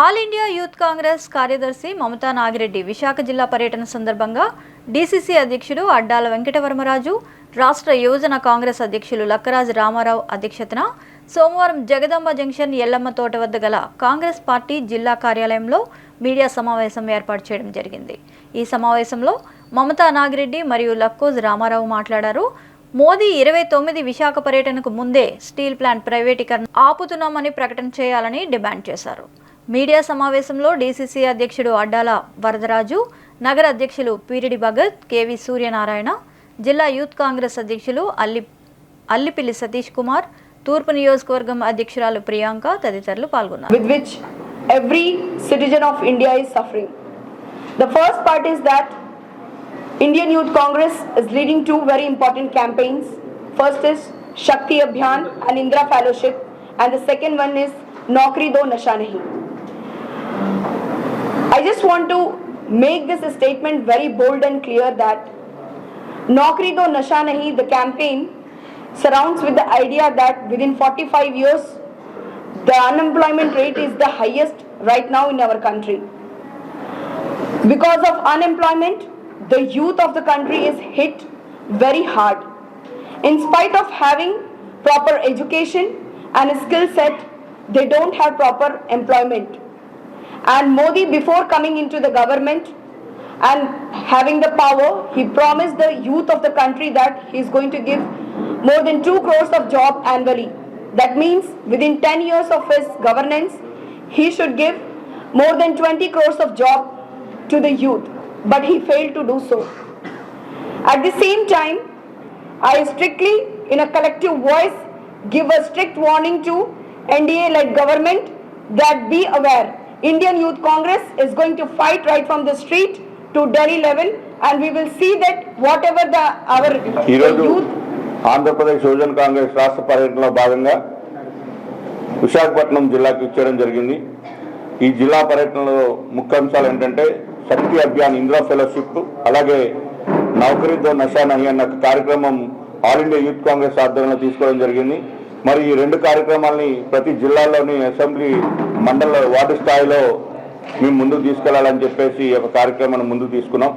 All India youth Congress కార్యదర్శి మమతా నాగిరెడ్డి విశాఖ జిల్లా పర్యటన సందర్భంగా డీసీసీ అధ్యక్షుడు అడ్డాల వెంకటవర్మరాజు రాష్ట్ర యువజన కాంగ్రెస్ అధ్యక్షులు లక్కరాజు రామారావు అధ్యక్షతన సోమవారం జగదంబ జంక్షన్ ఎల్లమ్మ తోట వద్ద గల కాంగ్రెస్ పార్టీ జిల్లా కార్యాలయంలో మీడియా సమావేశం ఏర్పాటు చేయడం జరిగింది. ఈ సమావేశంలో మమతా నాగిరెడ్డి మరియు లక్కోజ్ రామారావు మాట్లాడారు. మోదీ ఇరవై తొమ్మిది విశాఖ పర్యటనకు ముందే స్టీల్ ప్లాంట్ ప్రైవేటీకరణ ఆపుతున్నామని ప్రకటన చేయాలని డిమాండ్ చేశారు. మీడియా సమావేశంలో డీసీసీ అధ్యక్షుడు అడ్డాల వరదరాజు నగర అధ్యక్షులు పీరిడి భగత్ కేవీ సూర్యనారాయణ జిల్లా యూత్ కాంగ్రెస్ అధ్యక్షులు అల్లి అల్లిపిల్లి సతీష్ కుమార్ తూర్పు నియోజకవర్గం అధ్యక్షురాలు ప్రియాంక తదితరులు పాల్గొన్నారు. With citizen of India is suffering first part Indian youth Congress leading to very important campaigns first Shakti Abhiyan and Indira fellowship and second one is Naukri Do Nasha Want to make this statement very bold and clear that Naukri Do Nasha Nahi, the campaign, surrounds with the idea that within 45 years, the unemployment rate is the highest right now in our country. Because of unemployment, the youth of the country is hit very hard. In spite of having proper education and a skill set, they don't have proper employment. And Modi, before coming into the government and having the power, he promised the youth of the country that he is going to give more than 2 crores of job annually. That means within 10 years of his governance, he should give more than 20 crores of job to the youth. But he failed to do so. At the same time, I strictly, in a collective voice, give a strict warning to NDA-led government that be aware. Indian Youth Congress is going to fight right from the street to Delhi level and we will see that whatever the, our ఈరోజు youth Andhra Pradesh యువజన కాంగ్రెస్ రాష్ట్ర పర్యటనలో భాగంగా విశాఖపట్నం జిల్లాకి ఇచ్చేయడం జరిగింది. ఈ జిల్లా పర్యటనలో ముఖ్య అంశాలు ఏంటంటే శక్తి అభియాన్ ఇందిరా ఫెలోషిప్ అలాగే నౌకరీతో నషా నహి అన్న కార్యక్రమం ఆల్ ఇండియా యూత్ కాంగ్రెస్ ఆధ్వర్యంలో తీసుకోవడం జరిగింది. మరి ఈ రెండు కార్యక్రమాలని ప్రతి జిల్లాలోని అసెంబ్లీ మండల వార్డు స్థాయిలో మేము ముందుకు తీసుకెళ్ళాలని చెప్పేసి ఒక కార్యక్రమాన్ని ముందుకు తీసుకున్నాం.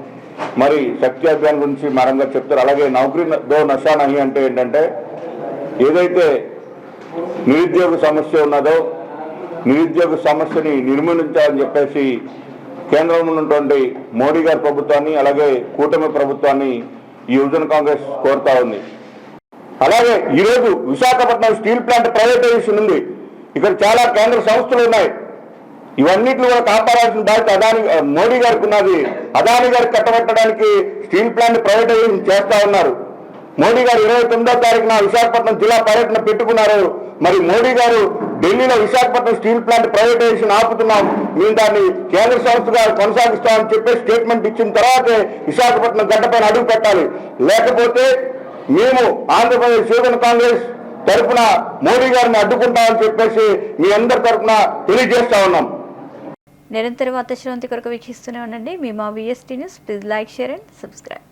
మరి శక్తి అభియాన్ గురించి మరంగా చెప్తారు. అలాగే నౌకరీ దో నషా నహి అంటే ఏంటంటే ఏదైతే నిరుద్యోగ సమస్య ఉన్నదో నిరుద్యోగ సమస్యని నిర్మూలించాలని చెప్పేసి కేంద్రంలో ఉన్నటువంటి మోడీ గారి ప్రభుత్వాన్ని అలాగే కూటమి ప్రభుత్వాన్ని ఈ యువజన కాంగ్రెస్ కోరుతా ఉంది. అలాగే ఈరోజు విశాఖపట్నం స్టీల్ ప్లాంట్ ప్రైవేటైజేషన్ ఉంది. ఇక్కడ చాలా కేంద్ర సంస్థలు ఉన్నాయి. ఇవన్నిటిని కూడా కాపాడాల్సిన బాధ్యత అదాని మోడీ గారికి ఉన్నది. అదాని గారికి కట్టబెట్టడానికి స్టీల్ ప్లాంట్ ప్రైవేటైజేషన్ చేస్తా ఉన్నారు. మోడీ గారు ఇరవై తొమ్మిదో తారీఖున విశాఖపట్నం జిల్లా పర్యటన పెట్టుకున్నారు. మరి మోడీ గారు ఢిల్లీలో విశాఖపట్నం స్టీల్ ప్లాంట్ ప్రైవేటైజేషన్ ఆపుతున్నాం. మేము దాన్ని కేంద్ర సంస్థగా కొనసాగిస్తామని చెప్పి స్టేట్మెంట్ ఇచ్చిన తర్వాతే విశాఖపట్నం గడ్డపైన అడుగు పెట్టాలి. లేకపోతే మేము ఆంధ్రప్రదేశ్ యువజన కాంగ్రెస్ తరఫున మోడీ గారిని అడ్డుకుంటామని చెప్పేసి మీ అందరి తరఫున తెలియజేస్తా ఉన్నాం. నిరంతరం వార్త శ్రవంతి కొరకు వీక్షిస్తూనే ఉండండి. మీ మా VST news please like share and subscribe